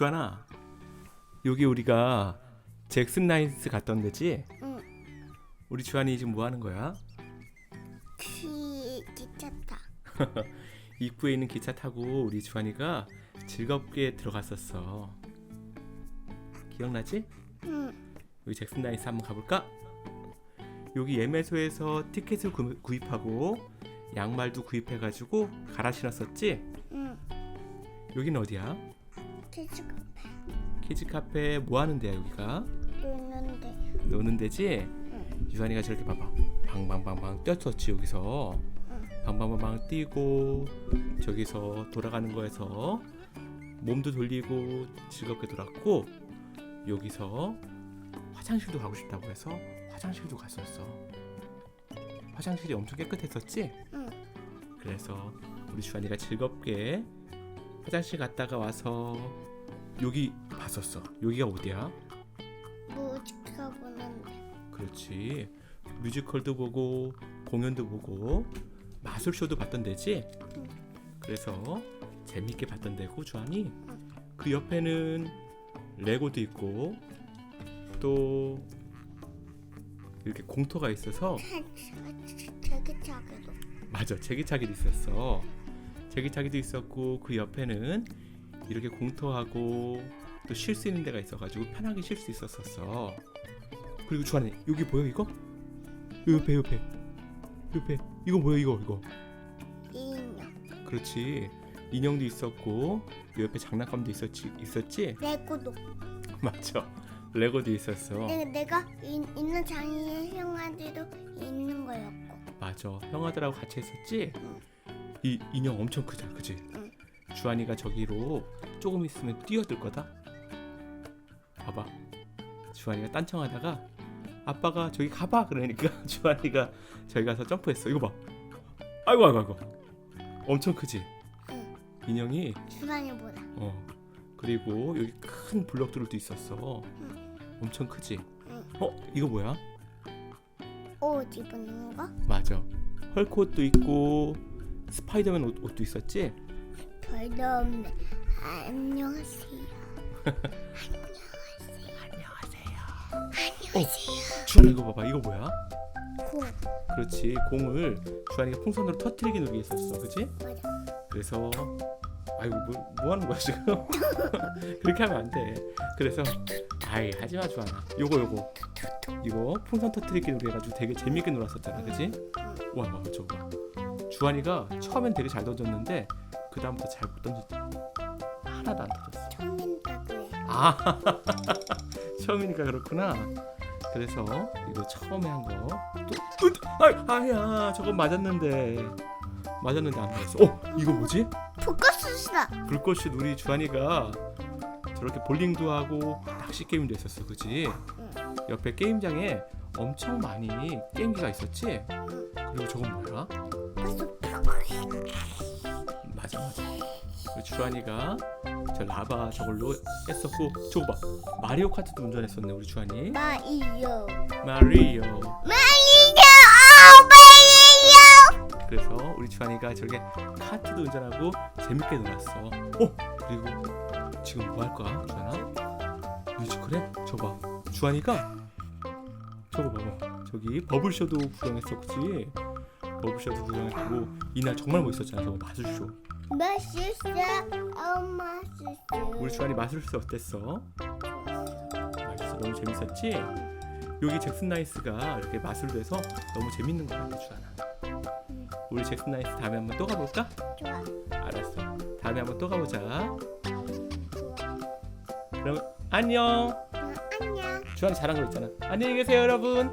주하나 여기 우리가 잭슨 나이스 갔던 데지? 응. 우리 주한이 지금 뭐 하는 거야? 기 기차 타. 입구에 있는 기차 타고 우리 주한이가 즐겁게 들어갔었어. 기억나지? 응. 여기 잭슨 나이스 한번 가볼까? 여기 예매소에서 티켓을 구, 구입하고 양말도 구입해가지고 갈아 신었었지? 응. 여기는 어디야? 기차 카페. 키즈 카페 뭐 하는 데야 여기가? 노는데. 노는 데지? 응. 유한이가 저렇게 봐봐 방방방방 뛰었었지 여기서 응. 방방방방 뛰고 저기서 돌아가는 거에서 몸도 돌리고 즐겁게 돌았고 여기서 화장실도 가고 싶다고 해서 화장실도 갔었어 화장실이 엄청 깨끗했었지? 응. 그래서 우리 주한이가 즐겁게 화장실 갔다가 와서 여기 봤었어 여기가 어디야? 무지가 보는데. 그렇지 뮤지컬도 보고 공연도 보고 마술쇼도 봤던 데지 응. 그래서 재밌게 봤던 데고 주한이 그 옆에는 레고도 있고 또 이렇게 공터가 있어서 작아도. 맞아 제기차기도 있었어 제기차기도 있었고 그 옆에는 이렇게 공터하고 또 쉴 수 있는 데가 있어가지고 편하게 쉴 수 있었었어 그리고 주한이 여기 보여 이거? 요 옆에 옆에 옆에 이거 뭐야 이거 이거 인형. 그렇지 인형도 있었고 그 옆에 장난감도 있었지 있었지 레고도. 맞죠 레고도 있었어 내가 내가 이, 있는 장애인 형아들도 있는 거였고. 맞아 형아들하고 같이 했었지 응. 이 인형 엄청 크잖아 그지 응. 주한이가 저기로 조금 있으면 뛰어들 거다? 봐봐. 주한이가 딴청하다가 아빠가 저기 가봐! 그러니까 주한이가 저기 가서 점프했어. 이거 봐. 아이고 아이고 아이고. 엄청 크지? 응. 인형이 주산이보다. 어. 그리고 여기 큰 블럭들도 있었어. 응. 엄청 크지? 응. 어 이거 뭐야? 옷 입는 거? 맞아. 헐크 옷도 있고 스파이더맨 옷, 옷도 있었지? 별도 없네. 안녕하세요. 어 주한 이거 봐봐. 이거 뭐야? 고. 그렇지. 공을 주한이가 풍선으로 터트리기 놀기 했었어. 그지 맞아. 그래서 아이고 뭐, 뭐 하는 거야 지금? 그렇게 하면 안 돼. 그래서 아이 하지 마 주한아. 요거 요거. 이거 풍선 터트리기 놀이 해가지고 되게 재밌게 놀았었잖아. 그지 와, 와 저거 봐 주한이가 처음엔 되게 잘 던졌는데 그 다음부터 잘 못 던졌지 하나도 안 터졌어 처음인가 그래. 아 처음이니까 그렇구나. 그래서 이거 처음에 한 거. 또 으, 아, 아야 저건 맞았는데 맞았는데 안 맞았어. 어 이거 뭐지? 포커스다. 불꽃이 우리 주한이가 저렇게 볼링도 하고 낚시 게임도 했었어, 그지? 응. 옆에 게임장에 엄청 많이 게임기가 있었지. 그리고 저건 뭐야? 맞아 맞아. 우리 주한이가 저 라바 저걸로 했었고 저거 봐 마리오 카트도 운전했었네 우리 주한이. 마이요. 마리오. 마이요. 아, 마이요. 그래서 우리 주한이가 저렇게 카트도 운전하고 재밌게 놀았어. 어 그리고 지금 뭐 할 거야 주한아? 뮤지컬에? 저봐 주한이가 저거 봐봐 저기 버블쇼도 구경했어 그치? 버블쇼도 구경했고 이날 정말 멋있었잖아 저거 마술쇼 맛있어. 어 맛있어. 우리 주한이 마술쇼 어땠어? 맛있어 너무 재밌었지? 여기 잭슨 나이스가 이렇게 마술도 해서 너무 재밌는 것 같아 주한아 우리 잭슨 나이스 다음에 한번 또 가볼까? 좋아. 알았어. 다음에 한번 또 가보자. 그럼 안녕. 응, 안녕. 주한이 잘한 거 있잖아. 안녕히 계세요, 여러분. 안녕.